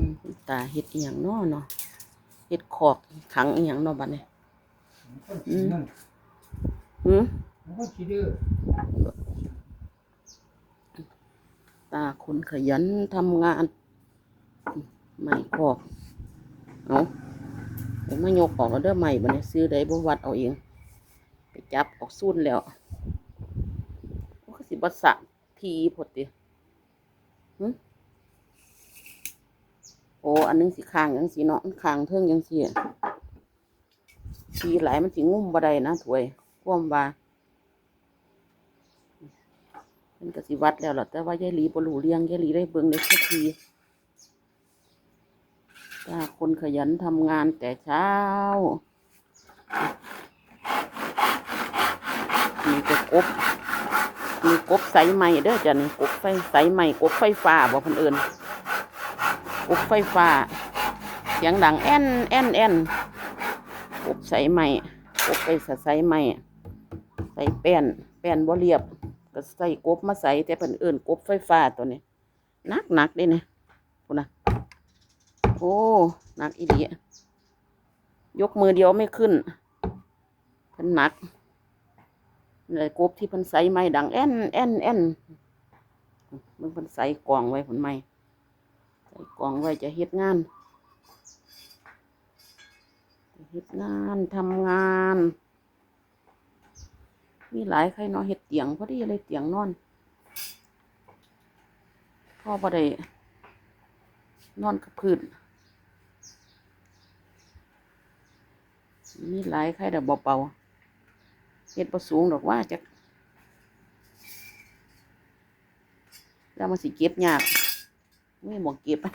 อืมคุณตาเฮ็ดอีหยังเนาะเนาะเฮ็ดขอกขังอีหยังเนาะบัดนี้คนขี้นั่นหืมมันก็ขี้ดื้อตาคนขยันทำงาน ไม่ขอกเอาเดี๋ยวมายกออกแล้วเด้อใหม่บัดนี้ซื้อได้บ่วัดเอาเอง ไปจับออกซุ่นแล้วมันก็สิบ่สะทีพดติหึ โอ้อันนึงสิข้างจังสิเนาะมันข้างเทิงจังสิทีหลายมันสิงุ่มบ่ได้นะถวยควมว่าเพิ่นก็สิวัดแล้วล่ะแต่ว่ายายหลีบรูเรื่องยายหลีได้เบิ่งได้แค่ทีถ้าคนขยันทำงานแต่เช้ามีแต่กบมีกบใสไหมเด้อจ้ะนี่กบไฟใสไหมกบไฟฟ้าบอกคนอื่น กบไฟฟ้าเสียงดังแอนแอนแอนกบใส่ไหมกบไปสใสไหมใส่แป้นแป้นบ่เรียบ ก็ใส่กบมาใส่แต่เพิ่นเอื่นกบไฟฟ้าตัวนี้หนักหนักเด้เนี่ยคุณนะโอ้หนักอีหลียกมือเดียวไม่ขึ้นเพิ่นหนักเลยกบที่เพิ่นใส่ไม้ดังแอนแอนแอนมึงเพิ่นใส่กล่องไว้ผลไม้ กล่องไว้จะเฮ็ดงานเฮ็ดงานทำงาน มีหลายใครเนาะเฮ็ดเตียงพอดีเลยเตียงนอน พ่อบ่ได้นอนกับพื้นมีหลายใครแต่เบาๆเฮ็ดบ่สูงดอกว่าจักแล้วมันสิเก็บยาก ไม่บอกเก็บอะ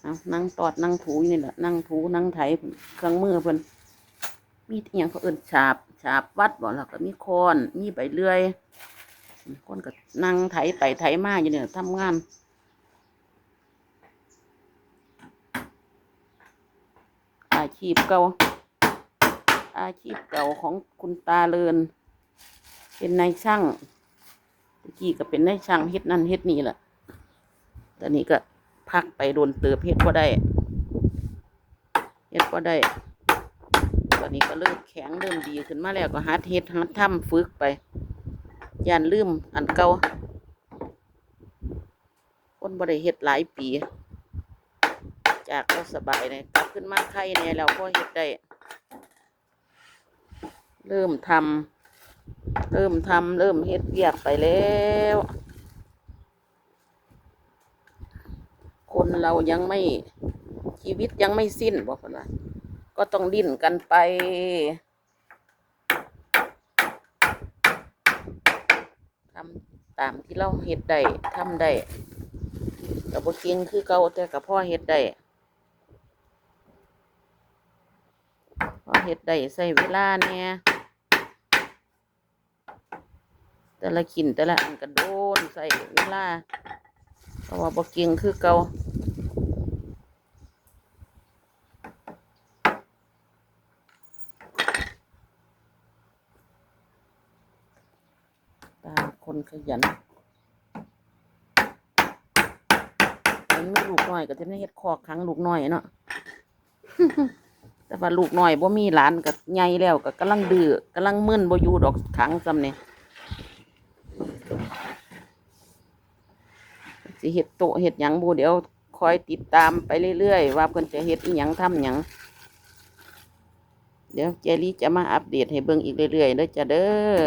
เอานั่งตอดนั่งถูอยู่นี่แหละนั่งถูนั่งไถเครื่องมือเพิ่นมีอย่างเขาเอิ้นฉาบฉาบวัดบ่แล้วก็มีคอนมีใบเลื่อยคนก็นั่งไถไปไถมาอยู่เนี่ยทำงานอาชีพเก่าอาชีพเก่าของคุณตาเลิน เป็นนายช่าง ตะกี้ก็เป็นนายช่างเฮ็ดนั่นเฮ็ดนี่แหละตอนนี้ก็พักไปโดนเติบเฮ็ดว่าได้เฮ็ดว่าได้ตอนนี้ก็เริ่มแข็งเริ่มดีขึ้นมาแล้วก็หัดเฮ็ดหัดทำฝึกไปย่านลืมอันเก่าคนบ่ได้เฮ็ดหลายปี จากก็สบายเลยกลับขึ้นมาไข่เนี่ยแล้วก็เฮ็ดได้ เริ่มทำ เริ่มทำเริ่มเฮ็ดเวียกไปแล้ว คนเรายังไม่ชีวิตยังไม่สิ้นบอกคนว่าก็ต้องดิ้นกันไป ทำตามที่เราเฮ็ดได้ทำได้แต่บ่เก่งคือเก่าแต่กับพ่อเฮ็ดได้พ่อเฮ็ดได้ใส่เวลาเนี่ย แต่ละขินแต่ละอันก็โดนใส่เวลาเพราะว่าบ่เก่งคือเกาตาคนขยันมันมีลูกน้อยก็จะไม่เฮ็ดคอกครั้งลูกน้อยเนาะแต่ว่าลูกน้อยบ่มีหลานก็ใหญ่แล้วก็กำลังดื้อกำลังมึนบ่อยู่ดอกขังซำเนี่ย สิเห็ดโตเห็ดหยังบูเดี๋ยวคอยติดตามไปเรื่อยๆว่าเพิ่นจะเห็ดอีหยังทำหยังเดี๋ยวเจลี่จะมาอัปเดตให้เบิ่งอีกเรื่อยๆเด้อจ้ะเด้อ